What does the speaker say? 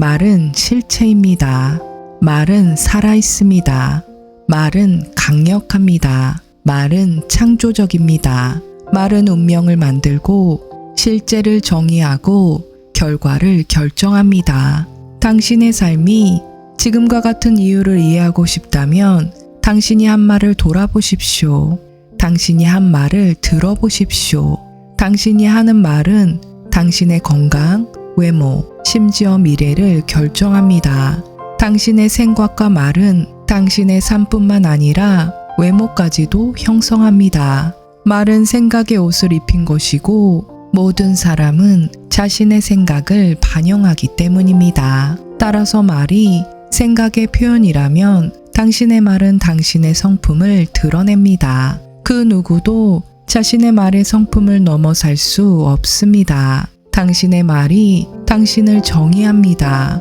말은 실체입니다. 말은 살아있습니다. 말은 강력합니다. 말은 창조적입니다. 말은 운명을 만들고 실제를 정의하고 결과를 결정합니다. 당신의 삶이 지금과 같은 이유를 이해하고 싶다면 당신이 한 말을 돌아보십시오. 당신이 한 말을 들어보십시오. 당신이 하는 말은 당신의 건강, 외모, 심지어 미래를 결정합니다. 당신의 생각과 말은 당신의 삶뿐만 아니라 외모까지도 형성합니다. 말은 생각의 옷을 입힌 것이고 모든 사람은 자신의 생각을 반영하기 때문입니다. 따라서 말이 생각의 표현이라면 당신의 말은 당신의 성품을 드러냅니다. 그 누구도 자신의 말의 성품을 넘어살 수 없습니다. 당신의 말이 당신을 정의합니다.